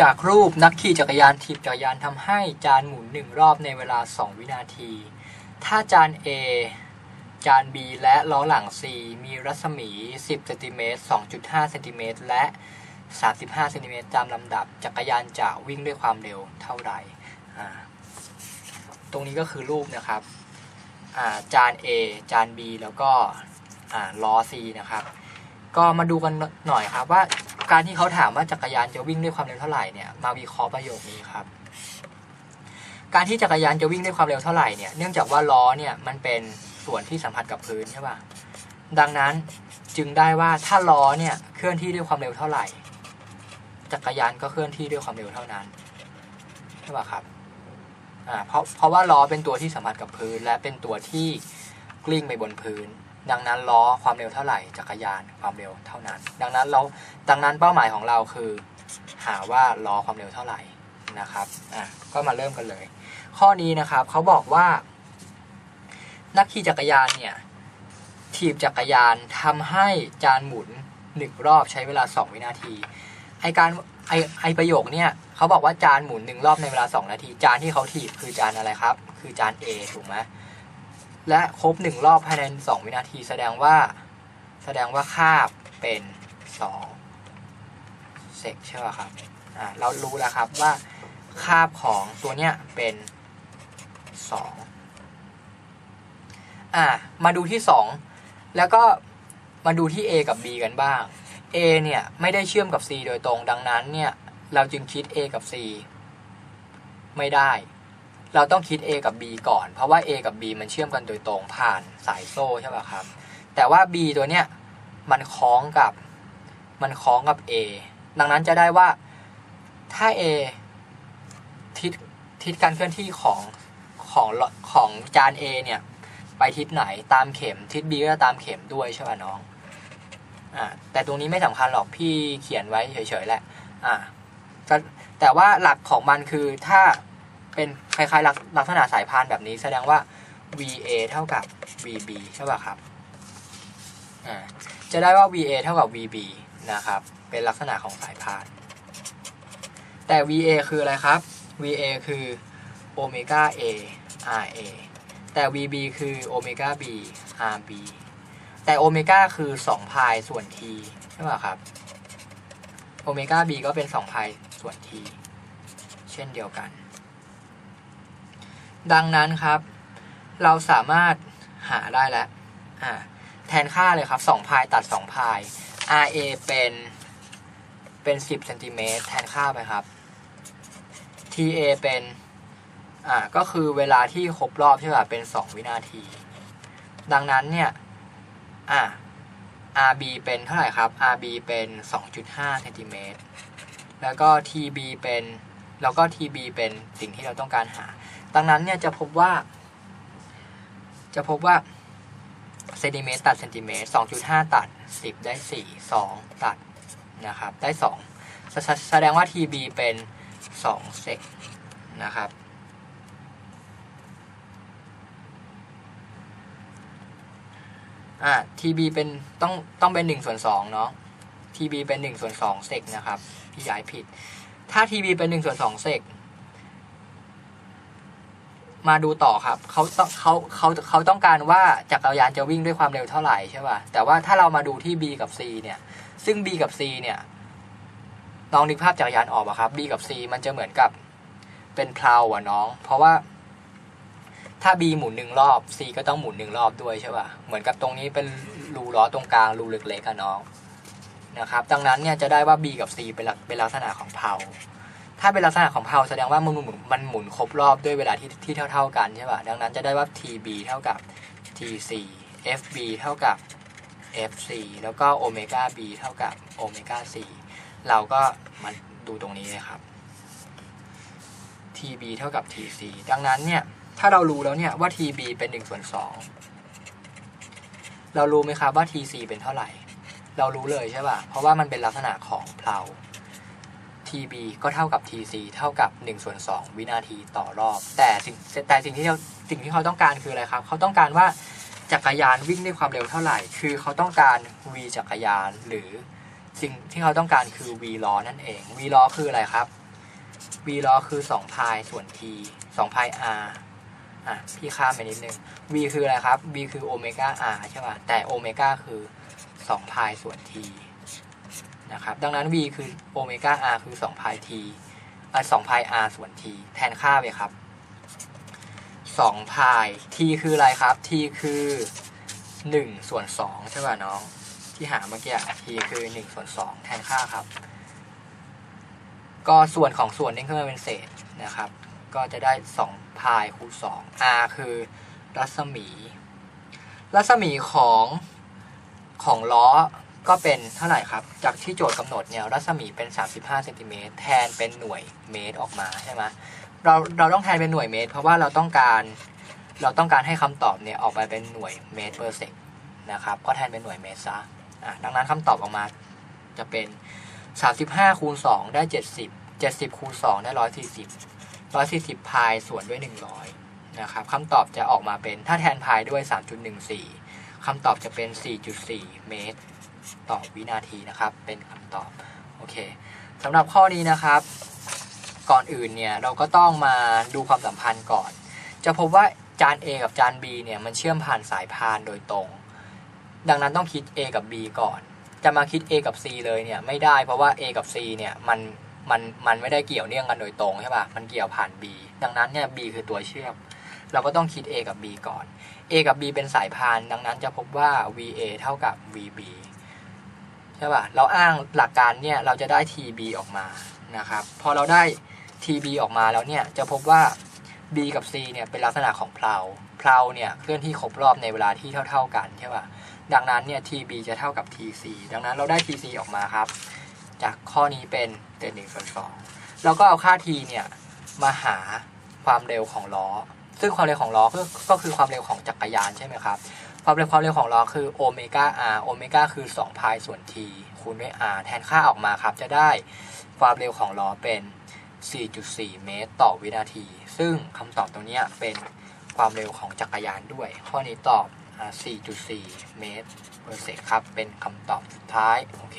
จากรูปนักขี่จักรยานถีบจักรยานทำให้จานหมุนหนึ่งรอบในเวลา 2 วินาที ถ้าจาน A จาน B และล้อหลัง C มีรัศมี 10 เซนติเมตร 2.5 เซนติเมตร และ 35 เซนติเมตรตามลำดับ จักรยานจะวิ่งด้วยความเร็วเท่าไหร่ ตรงนี้ก็คือรูปนะครับาจาน A จาน B แล้วก็ล้อ C นะครับ ก็มาดูกันหน่อยครับว่า การที่เขาถามว่าจักรยานจะวิ่งด้วยความเร็วเท่าไหร่เนี่ยมาวิเคราะห์ประโยคนี้ครับ การที่จักรยานจะวิ่งด้วยความเร็วเท่าไหร่เนี่ยเนื่องจากว่าล้อเนี่ยมันเป็นส่วนที่สัมผัสกับพื้นใช่ป่ะดังนั้นจึงได้ว่าถ้าล้อเนี่ยเคลื่อนที่ด้วยความเร็วเท่าไหร่ จักรยานก็เคลื่อนที่ด้วยความเร็วเท่านั้นใช่ป่ะครับอ่าเพราะเพราะว่าล้อเป็นตัวที่สัมผัสกับพื้น และเป็นตัวที่กลิ้งไปบนพื้น ดังนั้นล้อความเร็วเท่าไหร่จักรยานความเร็วเท่านั้น ดังนั้นเราดังนั้นเป้าหมายของเราคือ หาว่าล้อความเร็วเท่าไหร่นะครับอะก็มาเริ่มกันเลย ข้อนี้นะครับเขาบอกว่า นักขี่จักรยานเนี่ยถีบจักรยานทำให้จานหมุนหนึ่งรอบใช้เวลา 2 วินาทีไอการไอไอประโยคเนี่ยเขาบอกว่าจานหมุนหนึ่งรอบในเวลา 2 นาที จานที่เขาถีบคือจานอะไรครับ คือจาน A ถูกไหม และครบหนึ่งรอบภายใน 2 วินาทีแสดงว่า แสดงว่าคาบเป็น2เซกใช่ไหมครับอ่าเรารู้แล้วครับว่าคาบของตัวเนี้ยเป็น 2 อ่ามาดูที่ 2 แล้วก็มาดูที่ A กับ B กันบ้าง A เนี่ย ไม่ได้เชื่อมกับ C โดยตรงดังนั้นเนี่ย เราจึงคิด A กับ C ไม่ได้ เราต้องคิด A กับ B ก่อน เพราะว่า A กับ B มันเชื่อมกันโดยตรงผ่านสายโซ่ใช่ป่ะครับ แต่ว่า B ตัวเนี้ยมันคล้องกับมันคล้องกับ A ดังนั้นจะได้ว่าถ้า A ทิศทิศการเคลื่อนที่ของของของจาน A เนี่ยไปทิศไหนตามเข็มทิศ B ก็จะตามเข็มด้วยใช่ป่ะน้องอ่าแต่ตรงนี้ไม่สำคัญหรอกพี่เขียนไว้เฉยๆแหละอ่าแต่แต่ว่าหลักของมันคือถ้า เป็นคล้ายๆลักลักษณะสายพานแบบนี้ แสดงว่า VA เท่ากับ VB ใช่ป่ะครับอ่าจะได้ว่า VA เท่ากับ VB นะครับ เป็นลักษณะของสายพาน แต่ VA คืออะไรครับ VA คือโอเมก้า A RA แต่ VB คือโอเมก้า B RB แต่โอเมก้าคือ2พายส่วน t ใช่ป่ะครับ โอเมก้า b ก็เป็น2พายส่วน t เช่นเดียวกัน ดังนั้นครับ เราสามารถหาได้แล้วแทนค่าเลยครับ2พายตัด2พาย RA เป็นเป็น 10เซนติเมตรแทนค่าไปครับ TA เป็นอ่าก็คือเวลาที่ครบรอบใช่ป่ะเป็น 2 วินาที ดังนั้นเนี่ยอะ RB เป็นเท่าไหร่ครับ RB เป็น 2.5เซนติเมตรแล้วก็ TB เป็น แล้วก็ TB เป็นสิ่งที่เราต้องการหา ดังนั้นเนี่ยจะพบว่า จะพบว่าเซนติเมตรตัดเซนติเมตร2.5 ตัด 10 ได้ 4 2 ตัดนะครับ ได้ 2 แสแสดงว่า TB เป็น2เซกนะครับอ่า TB เป็นต้องต้องเป็นหนึ่งส่วนสองเนาะ TB เป็นหนึ่งส่วนสองเซกนะครับ พี่ย้ายผิด ถ้า TB เป็นหนึ่งส่วนสองเซก มาดูต่อครับเขาต้องเขาเขาเขาต้องการว่าจักรยานจะวิ่งด้วยความเร็วเท่าไหร่ใช่ป่ะแต่ว่าถ้าเรามาดูที่ B กับ C เนี่ย ซึ่ง B กับ C เนี่ยน้องนึกภาพจักรยานออกป่ะครับ B กับ C มันจะเหมือนกับเป็นเพลาอะน้อง เพราะว่าถ้า B หมุนหนึ่งรอบ C ก็ต้องหมุนหนึ่งรอบด้วยใช่ป่ะเหมือนกับตรงนี้เป็นรูล้อตรงกลางรูเล็กๆกันน้องนะครับ ดังนั้นเนี่ยจะได้ว่า B กับ C เป็นลักเป็นลักษณะของเพลา ถ้าเป็นลักษณะของเพลาแสดงว่ามันหมุนมันหมุนครบรอบด้วยเวลาที่ที่เท่า ๆ กันใช่ป่ะดังนั้นจะได้ว่า TB เท่ากับ TC FB เท่ากับ FC แล้วก็โอเมก้า B เท่ากับโอเมก้า C เราก็มาดูตรงนี้เลยครับ TB เท่ากับ TC ดังนั้นเนี่ยถ้าเรารู้แล้วเนี่ยว่า TB เป็น1ส่วน2เรารู้ไหมครับว่า TC เป็นเท่าไหร่ เรารู้เลยใช่ป่ะเพราะว่ามันเป็นลักษณะของเพลา TB ก็เท่ากับ TC เท่ากับ1ส่วน2วินาทีต่อรอบ แต่สิ่งแต่สิ่งที่เราสิ่งที่เขาต้องการคืออะไรครับ เขาต้องการว่าจักรยานวิ่งด้วยความเร็วเท่าไหร่ คือเขาต้องการ V จักรยานหรือสิ่งที่เขาต้องการคือ V ล้อนั่นเอง V ล้อคืออะไรครับ v ล้อคือ2พายส่วน t 2พาย r อะพี่ข้ามไปนิดนึง v คืออะไรครับ v คือโอเมก้า r ใช่ป่ะแต่โอเมก้าคือ2พายส่วน t นะครับ ดังนั้น v คือโอเมก้า r คือ2พาย t อ2พาย r ส่วน t แทนค่าไปครับ2พาย t คืออะไรครับ t คือ 1 ส่วน 2 ใช่ป่ะน้อง ที่หาเมื่อกี้ t คือ 1 ส่วน 2 แทนค่าครับ ก็ส่วนของส่วนนี้ขึ้นมาเป็นเศษนะครับ ก็จะได้2พายคูณ2 r คือรัศมี รัศมีของของล้อ ก็เป็นเท่าไหร่ครับ จากที่โจทย์กำหนดเนี่ยรัศมีเป็น 35เซนติเมตรแทนเป็นหน่วยเมตรออกมาใช่ไหมเราเราต้องแทนเป็นหน่วยเมตร เพราะว่าเราต้องการเราต้องการให้คำตอบเนี่ยออกไปเป็นหน่วยเมตรเปอร์เซกนะครับก็แทนเป็นหน่วยเมตรซะอะดังนั้นคำตอบออกมาจะเป็น 35คูณ2ได้ 70 70คูณ2ได้ 140 140 พายส่วนด้วย 100นะครับคำตอบจะออกมาเป็นถ้าแทนพายด้วย 3.14คำตอบจะเป็น 4.4 เมตร ต่อวินาทีนะครับ เป็นคำตอบโอเคสำหรับข้อนี้นะครับ ก่อนอื่นเนี่ยเราก็ต้องมาดูความสัมพันธ์ก่อน จะพบว่าจาน A กับจาน B เนี่ยมันเชื่อมผ่านสายพานโดยตรง ดังนั้นต้องคิด A กับ B ก่อน จะมาคิด A กับ C เลยเนี่ยไม่ได้เพราะว่า A กับ C เนี่ยมันมันมันไม่ได้เกี่ยวเนื่องกันโดยตรงใช่ปะมันเกี่ยวผ่าน B ดังนั้นเนี่ย B คือตัวเชื่อม เราก็ต้องคิด A กับ B ก่อน A กับ B เป็นสายพาน ดังนั้นจะพบว่า VA เท่ากับ VB ใช่ป่ะ เราอ้างหลักการเนี่ยเราจะได้ TB ออกมานะครับ พอเราได้ TB ออกมาแล้วเนี่ยจะพบว่า B กับ C เนี่ยเป็นลักษณะของเพลาเพลาเนี่ยเคลื่อนที่ครบรอบในเวลาที่เท่า ๆกันใช่ป่ะ ดังนั้นเนี่ย TB จะเท่ากับ TC ดังนั้นเราได้ TC ออกมาครับ จากข้อนี้เป็นเศษหนึ่งส่วนสองเราก็เอาค่า T เนี่ยมาหาความเร็วของล้อ ซึ่งความเร็วของล้อก็ก็คือความเร็วของจักรยานใช่ไหมครับ ความเร็วความเร็วของล้อคือโอเมก้า r โอเมก้าคือ2พายส่วน t คูณด้วย r แทนค่าออกมาครับ จะได้ความเร็วของล้อเป็น 4.4 เมตร ต่อวินาที ซึ่งคำตอบตรงนี้เป็นความเร็วของจักรยานด้วย ข้อนี้ตอบอ่า4.4 เมตรเปอร์เซกครับ เป็นคำตอบสุดท้าย โอเค